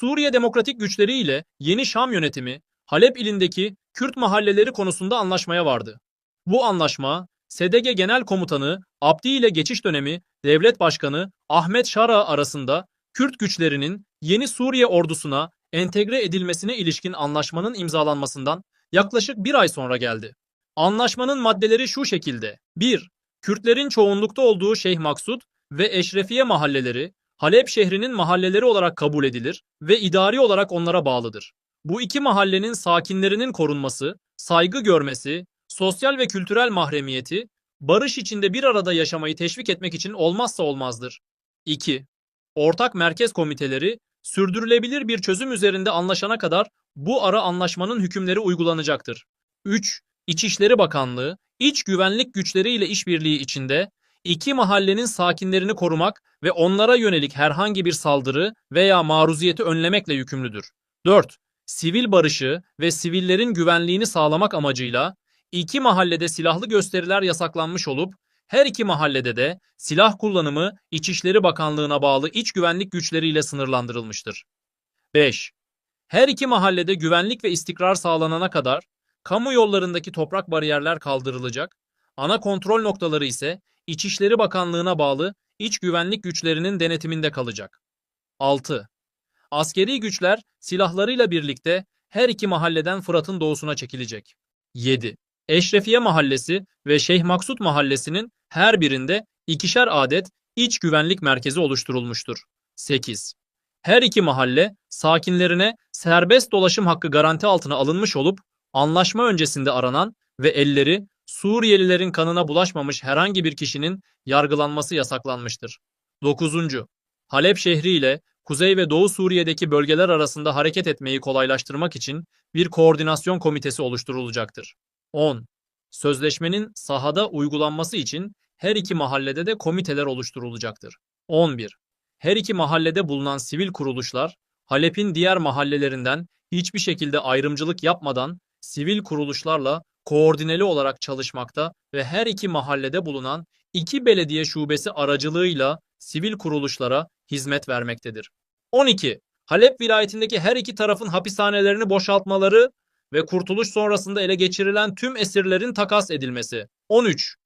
Suriye Demokratik Güçleri ile Yeni Şam yönetimi Halep ilindeki Kürt mahalleleri konusunda anlaşmaya vardı. Bu anlaşma SDG Genel Komutanı Abdi ile geçiş dönemi Devlet Başkanı Ahmet Şara arasında Kürt güçlerinin yeni Suriye ordusuna entegre edilmesine ilişkin anlaşmanın imzalanmasından yaklaşık bir ay sonra geldi. Anlaşmanın maddeleri şu şekilde. 1. Kürtlerin çoğunlukta olduğu Şeyh Maksud ve Eşrefiye mahalleleri Halep şehrinin mahalleleri olarak kabul edilir ve idari olarak onlara bağlıdır. Bu iki mahallenin sakinlerinin korunması, saygı görmesi, sosyal ve kültürel mahremiyeti, barış içinde bir arada yaşamayı teşvik etmek için olmazsa olmazdır. 2. Ortak merkez komiteleri sürdürülebilir bir çözüm üzerinde anlaşana kadar bu ara anlaşmanın hükümleri uygulanacaktır. 3. İçişleri Bakanlığı, iç güvenlik güçleriyle işbirliği içinde iki mahallenin sakinlerini korumak ve onlara yönelik herhangi bir saldırı veya maruziyeti önlemekle yükümlüdür. 4. Sivil barışı ve sivillerin güvenliğini sağlamak amacıyla iki mahallede silahlı gösteriler yasaklanmış olup her iki mahallede de silah kullanımı İçişleri Bakanlığı'na bağlı iç güvenlik güçleriyle sınırlandırılmıştır. 5. Her iki mahallede güvenlik ve istikrar sağlanana kadar kamu yollarındaki toprak bariyerler kaldırılacak, ana kontrol noktaları ise İçişleri Bakanlığı'na bağlı iç güvenlik güçlerinin denetiminde kalacak. 6. Askeri güçler silahlarıyla birlikte her iki mahalleden Fırat'ın doğusuna çekilecek. 7. Eşrefiye Mahallesi ve Şeyh Maksut Mahallesi'nin her birinde ikişer adet iç güvenlik merkezi oluşturulmuştur. 8. Her iki mahalle sakinlerine serbest dolaşım hakkı garanti altına alınmış olup anlaşma öncesinde aranan ve elleri Suriyelilerin kanına bulaşmamış herhangi bir kişinin yargılanması yasaklanmıştır. 9. Halep şehri ile Kuzey ve Doğu Suriye'deki bölgeler arasında hareket etmeyi kolaylaştırmak için bir koordinasyon komitesi oluşturulacaktır. 10. Sözleşmenin sahada uygulanması için her iki mahallede de komiteler oluşturulacaktır. 11. Her iki mahallede bulunan sivil kuruluşlar, Halep'in diğer mahallelerinden hiçbir şekilde ayrımcılık yapmadan sivil kuruluşlarla koordineli olarak çalışmakta ve her iki mahallede bulunan iki belediye şubesi aracılığıyla sivil kuruluşlara hizmet vermektedir. 12. Halep vilayetindeki her iki tarafın hapishanelerini boşaltmaları ve kurtuluş sonrasında ele geçirilen tüm esirlerin takas edilmesi. 13.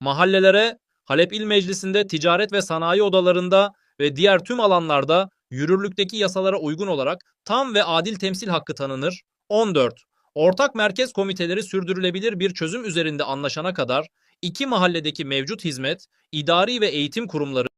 Mahallelere Halep İl Meclisi'nde ticaret ve sanayi odalarında ve diğer tüm alanlarda yürürlükteki yasalara uygun olarak tam ve adil temsil hakkı tanınır. 14. Ortak merkez komiteleri sürdürülebilir bir çözüm üzerinde anlaşana kadar iki mahalledeki mevcut hizmet, idari ve eğitim kurumları